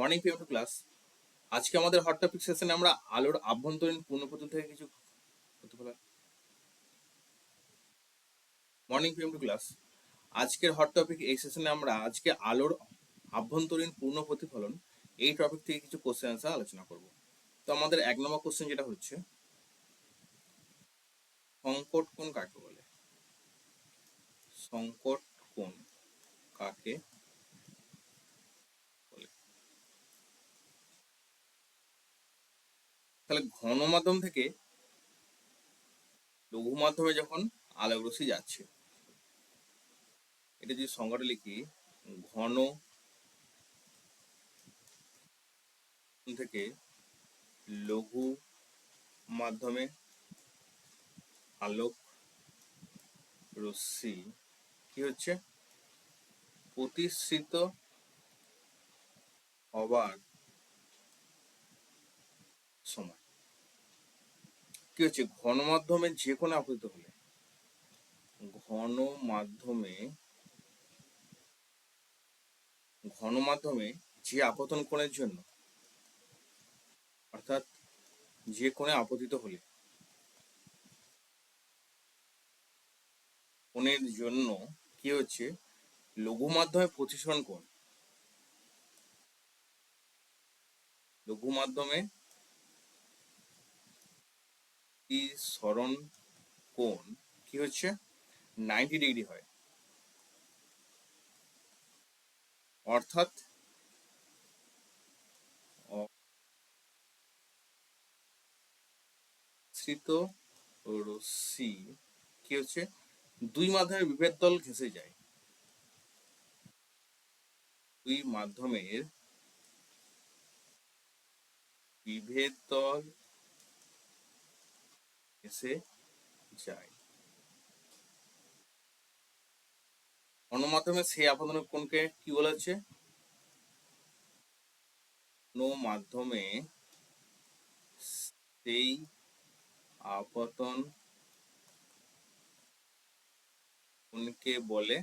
Morning PM to class আজকে আমাদের hot topic সেশনে আমরা আলোর আভ্যন্তরীণ পূর্ণপ্রতুল থেকে কিছু মর্নিং পিএম টু ক্লাস আজকের হট টপিক এই সেশনে আমরা আজকে আলোর আভ্যন্তরীণ পূর্ণ প্রতিফলন এই টপিক থেকে কিছু কোশ্চেন আনসার আলোচনা করব। তো আমাদের এক নম্বর কোশ্চেন যেটা হচ্ছে, সংকট কোন কাকে বলে? সংকট কোন কাকে তাহলে ঘন মাধ্যম থেকে লঘু মাধ্যমে যখন আলোক রশ্মি যাচ্ছে, এটা যদি সংজ্ঞাটা লিখি, ঘন থেকে লঘু মাধ্যমে আলোক রশ্মি কি হচ্ছে? প্রতিশ্রিত হবার সময় কি হচ্ছে? ঘন মাধ্যমে যে কোনো আপতিত হলে। ঘন মাধ্যমে ঘন মাধ্যমে যে আপতন কোণের জন্য, অর্থাৎ যে কোণে আপতিত হলে, কোণের জন্য কি হচ্ছে? লঘু মাধ্যমে প্রতিসরণ কোণ। লঘু মাধ্যমে সরণ কোণ? কি হচ্ছে? নাইনটি ডিগ্রি হয়। অর্থাৎ রশ্মি কি হচ্ছে দুই মাধ্যমের বিভেদ তল ঘেঁষে যায় দুই মাধ্যমের বিভেদ তল ঘেঁষে যায়। গণমাধ্যমে সেই আপাতন কোনকে কি বলা হচ্ছে মাধ্যমে সেই আপতন কোনকে বলে?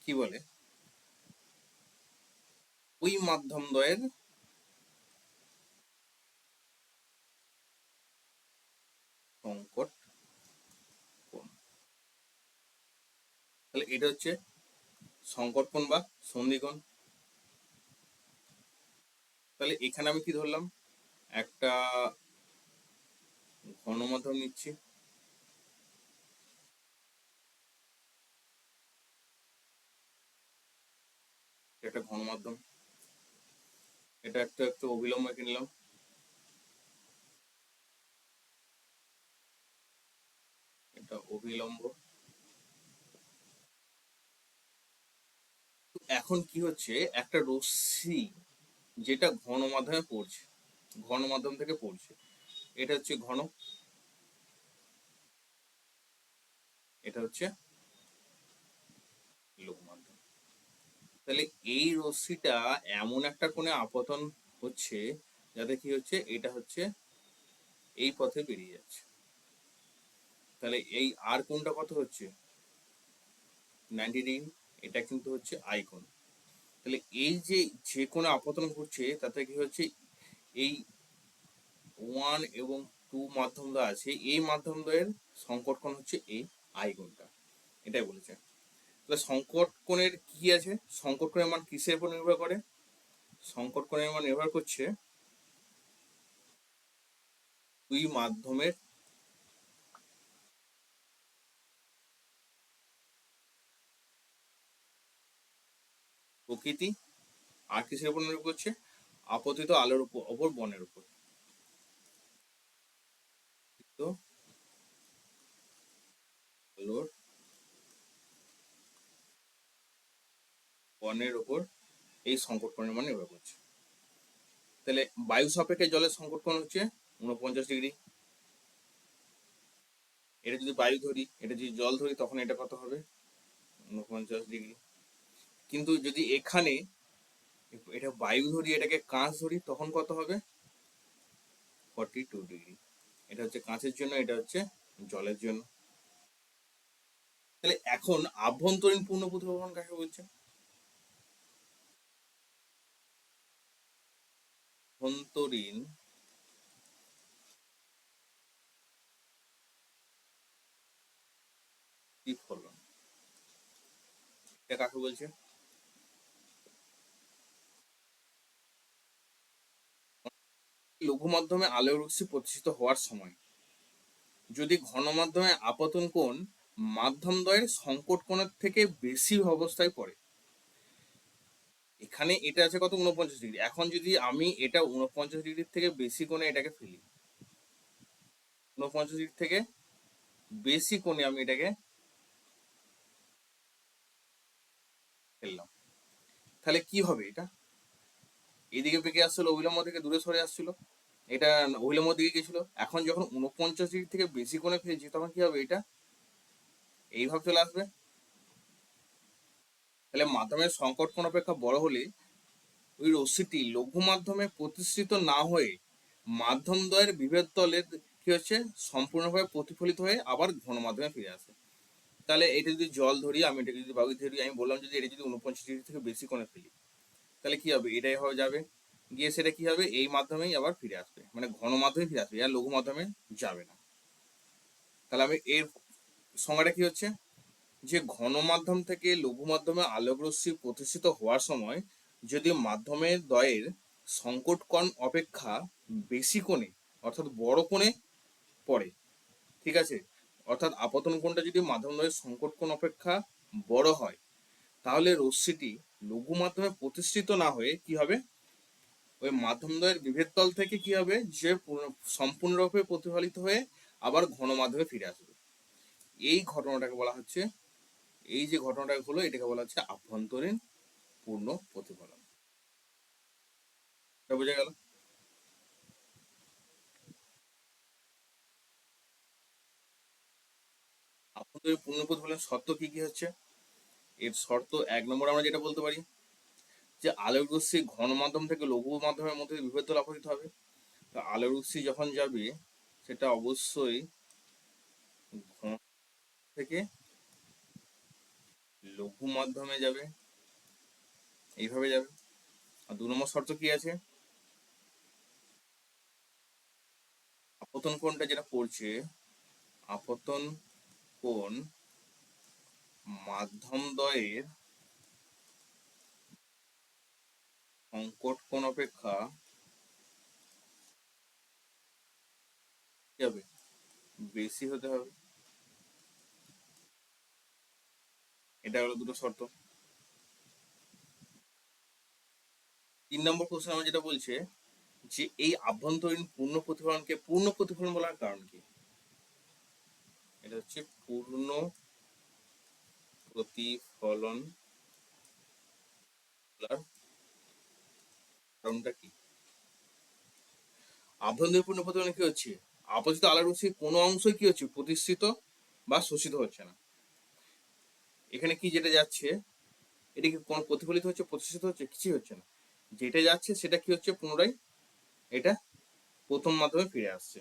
কি বলে? ওই মাধ্যম দ্বয়ের সংকট কোণ? তাহলে এটা হচ্ছে সংকট কোণ বা সন্ধিকোণ তাহলে এখানে আমি কি ধরলাম? একটা ঘন মাধ্যম নিচ্ছি একটা ঘন মাধ্যম এটা একটা একটু অবিলম্ব এঁকে নিলাম এটা অবিলম্ব। এখন কি হচ্ছে, একটা রশ্মি যেটা ঘন মাধ্যমে পড়ছে, ঘন মাধ্যম থেকে পড়ছে, এটা হচ্ছে ঘন। এটা হচ্ছে লঘু মাধ্যম। তাহলে এই রশ্মিটা এমন একটা কোণে আপতন হচ্ছে, যাতে কি হচ্ছে, এটা হচ্ছে এই পথে বেরিয়ে যাচ্ছে। তাহলে এই আর কোনটা কত হচ্ছে? নাইনটি ডিগ্রি এটা কিন্তু হচ্ছে আই কোণ। তাহলে এই যে যে কোনো আপতন ঘটছে তাতে কি হচ্ছে? এই ওয়ান এবং টু মাধ্যম দ্বয় আছে, এই মাধ্যম দ্বয়ের সংকট কোণ হচ্ছে এই আই কোণটা। এটাই বলেছে। তাহলে সংকট কোণের কি আছে? সংকট কোণের মান কিসের উপর নির্ভর করে? সংকট কোণের মান নির্ভর করছে দুই মাধ্যমের প্রকৃতি, আর কিসের উপর নির্ভর করছে? আপতিত আলোর উপর, অপর বনের উপর। আলোর বনের উপর এই সংকট কোণের নির্ভর করছে। তাহলে বায়ু সাপেক্ষে জলের সংকট কোণ হচ্ছে? উনপঞ্চাশ ডিগ্রি। এটা যদি বায়ু ধরি, এটা যদি জল ধরি, তখন এটা কত হবে? উনপঞ্চাশ ডিগ্রি। কিন্তু যদি এখানে, এটা বায়ু ধরি, এটাকে কাঁচ ধরি, তখন কত হবে? ফর্টি টু ডিগ্রি এটা হচ্ছে কাঁচের জন্য, এটা হচ্ছে জলের জন্য। তাহলে এখন আভ্যন্তরীণ পূর্ণ প্রতিফলন কাকে বলছে অভ্যন্তরীণ প্রতিফলন এটা কাকে বলছে? লঘু মাধ্যমে আলোর রশ্মি প্রতিষ্ঠিত হওয়ার সময়। যদি ঘন মাধ্যমে আপতন কোণ মাধ্যম দ্বয়ের সংকট কোণের থেকে বেশি অবস্থায় পড়ে। এখানে এটা আছে কত? উনপঞ্চাশ ডিগ্রি। এখন যদি আমি এটা উনপঞ্চাশ ডিগ্রির থেকে বেশি কোণে এটাকে ফেলি উনপঞ্চাশ ডিগ্রি থেকে বেশি কোণে আমি এটাকে ফেললাম। তাহলে কি হবে এটা? এদিকে পেকে আসছিল অবিলম্ব থেকে দূরে সরে আসছিল। এটা অবিলম্ব দিকে গেছিল? এখন যখন উনপঞ্চাশ ডিগ্রি থেকে বেশি কোণে ফেলছি তখন কি হবে এটা? এইভাবে চলে আসবে। তাহলে মাধ্যমের সংকট কোণ অপেক্ষা বড় হলে ওই রশ্মিটি লঘু মাধ্যমে প্রতিষ্ঠিত না হয়ে মাধ্যম দ্বয়ের বিভেদ তলের কি হচ্ছে? সম্পূর্ণভাবে প্রতিফলিত হয়ে আবার ঘন মাধ্যমে ফিরে আসে। তাহলে এটা যদি জল ধরি, আমি এটাকে যদি বাবু ধরি, আমি বললাম যদি এটা যদি উনপঞ্চাশ ডিগ্রি থেকে বেশি কোণে ফেলি, তাহলে কি হবে? এটাই হয়ে যাবে। গিয়ে সেটা কি হবে? এই মাধ্যমেই আবার ফিরে আসবে। মানে ঘন মাধ্যমে ফিরে আসবে। আর লঘু মাধ্যমে যাবে না। তাহলে আমি এর সংজ্ঞাটা কি হচ্ছে? যে ঘন মাধ্যম থেকে লঘু মাধ্যমে আলোক রশ্মি প্রতিষ্ঠিত হওয়ার সময় যদি মাধ্যমের দ্বয়ের সংকট কোণ অপেক্ষা বেশি কোণে, অর্থাৎ বড় কোণে পড়ে, ঠিক আছে? অর্থাৎ আপতন কোণটা যদি মাধ্যম দ্বয়ের সংকট কোণ অপেক্ষা বড় হয়, তাহলে রশ্মিটি লঘু মাধ্যমে প্রতিষ্ঠিত না হয়ে কি হবে? ওই মাধ্যম দ্বয়ের বিভেদ তল থেকে কি হবে? যে পুরো- সম্পূর্ণরূপে প্রতিফলিত হয়ে আবার ঘন মাধ্যমে ফিরে আসবে। এই ঘটনাটাকে বলা হচ্ছে, এই যে ঘটনাটা হলো, এটাকে বলা হচ্ছে আভ্যন্তরীণ পূর্ণ প্রতিফলন। বোঝা গেল? আভ্যন্তরীণ পূর্ণ প্রতিফলন শর্ত কি কি হচ্ছে? এর শর্ত এক নম্বর আমরা যেটা বলতে পারি যে আলোক রশ্মি ঘন মাধ্যম থেকে লঘু মাধ্যমের মধ্যে বিভেদ আপতিত হবে। তো আলোক রশ্মি যখন যাবে, সেটা অবশ্যই ঘন থেকে লঘু মাধ্যমে যাবে। এইভাবে যাবে। আর দু নম্বর শর্ত কি আছে? আপতন কোণটা যেটা পড়ছে, আপতন কোণ মাধ্যম দ্বয়ের সংকট কোণ অপেক্ষা হবে বেশি হতে হবে। এটা হলো দুটো শর্ত। তিন নম্বর কোশ্চেন আমার যেটা বলছে যে এই আভ্যন্তরীণ পূর্ণ প্রতিফলনকে পূর্ণ প্রতিফলন বলার কারণ কি? এটা হচ্ছে পূর্ণ প্রতিফলন কারণটা কি? আভ্যন্তরীণ কি হচ্ছে? আপতিত কোনো অংশই কি হচ্ছে প্রতিষ্ঠিত বা শোষিত হচ্ছে না? এখানে কি যেটা যাচ্ছে? কোনো প্রতিফলিত হচ্ছে, প্রতিষ্ঠিত হচ্ছে? কিছুই হচ্ছে না। যেটা যাচ্ছে সেটা কি হচ্ছে পুনরায়? এটা প্রথম মাধ্যমে ফিরে আসছে।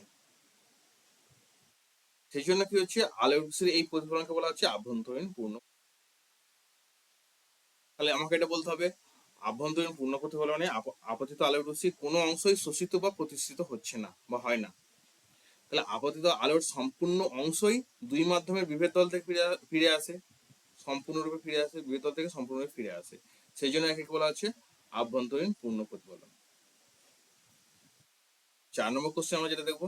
সেই জন্য কি হচ্ছে? আলোর এই প্রতিফলনকে বলা হচ্ছে আভ্যন্তরীণ পূর্ণ তাহলে আমাকে এটা বলতে হবে আভ্যন্তরীণ পূর্ণ প্রতিফলনে আপ- আপতিত আলোর রশ্মির কোনো অংশই শোষিত বা প্রতিষ্ঠিত হচ্ছে না বা হয় না। তাহলে আপতিত আলোর সম্পূর্ণ অংশই দুই মাধ্যমের বিভেদ তল থেকে ফিরে ফিরে আসে। সম্পূর্ণরূপে ফিরে আসে, বিভেদ তল থেকে সম্পূর্ণরূপে ফিরে আসে। সেই জন্য একে বলা হচ্ছে? আভ্যন্তরীণ পূর্ণ প্রতিফলন চার নম্বর কোশ্চেন আমরা যেটা দেখব।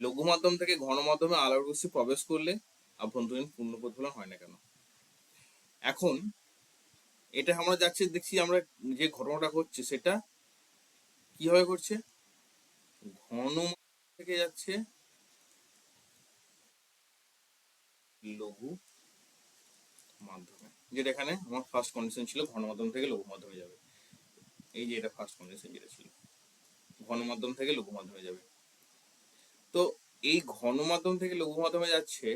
লঘু মাধ্যম থেকে ঘন মাধ্যমে আলোর রশ্মি প্রবেশ করলে আভ্যন্তরীণ পূর্ণ প্রতিফলন হয় না কেন? এখন এটা আমরা যাচ্ছি দেখছি আমরা যে ঘটনাটা ঘটছে সেটা কীভাবে ঘটছে? ঘন থেকে যাচ্ছে লঘু মাধ্যমে। যেটা এখানে আমার ফার্স্ট কন্ডিশন ছিল, ঘন মাধ্যম থেকে লঘু মাধ্যমে যাবে। এই যে এটা ফার্স্ট কন্ডিশন যেটা ছিল। ঘন মাধ্যম থেকে লঘু মাধ্যমে যাবে। তো এই ঘন মাধ্যম থেকে লঘু মাধ্যমে যাচ্ছে,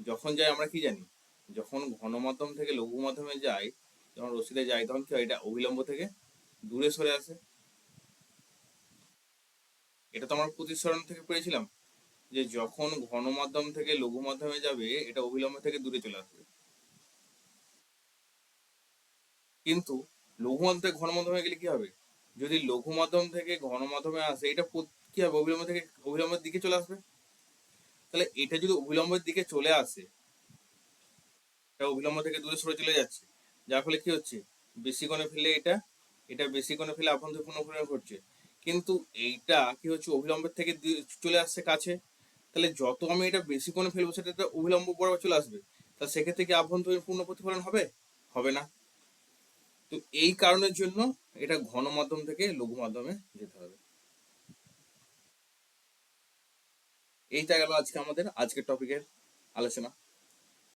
যখন যাই আমরা কি জানি? যখন ঘন মাধ্যম থেকে লঘু মাধ্যমে যাই যখন রশিদে যাই তখন কি হয়? এটা অবিলম্ব থেকে দূরে সরে আসে। এটা তো আমরা প্রতিসরণ থেকে পেয়েছিলাম যে যখন ঘন মাধ্যম থেকে লঘু মাধ্যমে যাবে, এটা অবিলম্ব থেকে দূরে চলে আসবে। কিন্তু লঘু মাধ্যম থেকে ঘন মাধ্যমে গেলে কি হবে? যদি লঘু মাধ্যম থেকে ঘন মাধ্যমে আসে, এটা কি হবে? অবিলম্ব থেকে অবিলম্বের দিকে চলে আসবে? তাহলে এটা যদি অবিলম্বের দিকে চলে আসে অবিলম্ব থেকে দূরে সরে চলে যাচ্ছে। যার ফলে কি হচ্ছে? বেশি কোণে ফেলে এটা এটা বেশি কোণে ফেলে আভ্যন্তর পুনঃপূরণ ঘটছে। কিন্তু এইটা কি হচ্ছে? অবিলম্বের থেকে চলে আসছে কাছে। তাহলে যত আমি এটা বেশি কোণে ফেলব, সেটা অবিলম্ব বরাবর চলে আসবে। তা সেক্ষেত্রে কি আভ্যন্তরীণ পূর্ণ প্রতিফলন হবে? হবে না। তো এই কারণের জন্য এটা ঘন মাধ্যম থেকে লঘু মাধ্যমে যেতে হবে। এইটা গেল আজকে আমাদের, আজকের টপিকের আলোচনা।